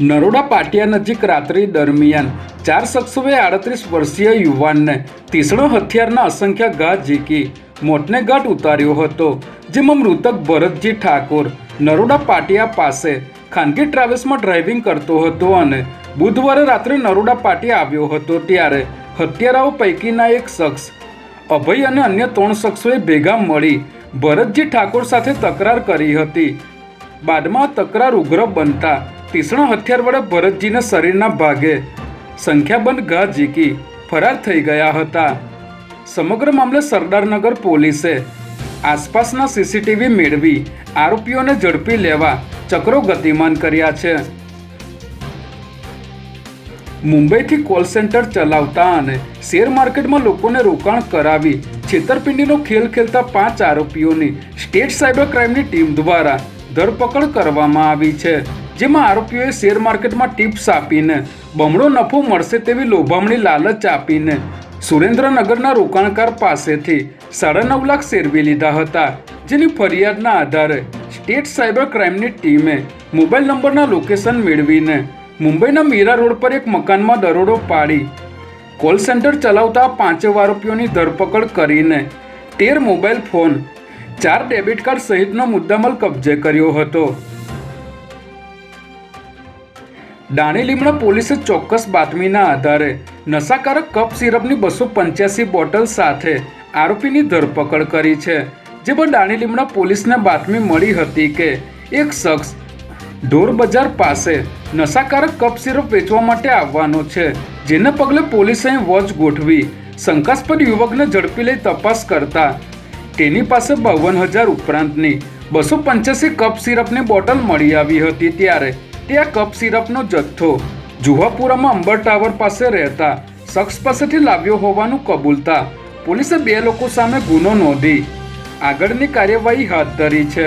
નરોડા પાટિયા નજીક રાત્રિ દરમિયાન ચાર શખ્સોએ આડત્રીસ વર્ષીય યુવાનને તીસણો હથિયારના અસંખ્ય ઘા ઝીકી મોતને ઘાટ ઉતાર્યો હતો, જેમાં મૃતક ભરતજી ઠાકોર નરોડા પાટિયા પાસે ખાનગી ટ્રાવેલ્સમાં ડ્રાઇવિંગ કરતો હતો અને બુધવારે રાત્રે નરોડા પાટિયા આવ્યો હતો ત્યારે હત્યારાઓ પૈકીના એક શખ્સ અભય અને અન્ય ત્રણ શખ્સોએ ભેગા મળી ભરતજી ઠાકોર સાથે તકરાર કરી હતી. બાદમાં તકરાર ઉગ્ર બનતા તીક્ષ્ણ હથિયાર વડે ભરતજીના શરીરના ભાગે સંખ્યાબંધ ઘા ઝીકી ફરાર થઈ ગયા હતા. સમગ્ર મામલે સરદારનગર પોલીસે આસપાસના સીસીટીવી મેળવી આરોપીઓને ઝડપી લેવા ચક્રો ગતિમાન કર્યા છે. મુંબઈથી કોલ સેન્ટર ચલાવતા અને શેર માર્કેટમાં લોકોને રોકાણ કરાવી છેતરપિંડીનો ખેલ ખેલતા પાંચ આરોપીઓની સ્ટેટ સાયબર ક્રાઇમની ટીમ દ્વારા ધરપકડ કરવામાં આવી છે. જેમાં આરોપીઓએ શેર માર્કેટમાં ટિપ્સ આપીને બમણો નફો મળશે તેવી લોભામણી લાલચ આપીને સુરેન્દ્રનગરના રોકાણકાર પાસેથી સાડા નવ લાખ શેરવી લીધા હતા, જેની ફરિયાદના આધારે સ્ટેટ સાયબર ક્રાઇમની ટીમે મોબાઈલ નંબરના લોકેશન મેળવીને મુંબઈના મીરા રોડ પર એક મકાનમાં દરોડો પાડી, કોલ સેન્ટર ચલાવતા પાંચેવ આરોપીઓની ધરપકડ કરીને તેર મોબાઈલ ફોન, ચાર ડેબિટ કાર્ડ સહિતનો મુદ્દામાલ કબજે કર્યો હતો. દાણી લીમડા પોલીસે ચોક્કસ બાતમીના આધારે નશાકારક કપ સિરપની બસો પંચ્યાસી બોટલ સાથે આરોપીની ધરપકડ કરી છે જે પણ દાણી લીમડા પોલીસને બાતમી મળી હતી કે એક શખ્સ ઢોર બજાર પાસે નશાકારક કપ સિરપ વેચવા માટે આવવાનો છે, જેને પગલે પોલીસે વોચ ગોઠવી શંકાસ્પદ યુવકને ઝડપી લઈ તપાસ કરતા તેની પાસે બાવન હજાર ઉપરાંતની બસો પંચ્યાસી કપ સિરપની બોટલ મળી આવી હતી ત્યારે તે આ કપ સિરપનો જથ્થો. જુહાપુરામાં અંબર ટાવર પાસે રહેતા શખ્સ પાસેથી લાવ્યો હોવાનું કબૂલતા પોલીસે બે લોકો સામે ગુનો નોંધી. આગળની કાર્યવાહી હાથ ધરી છે.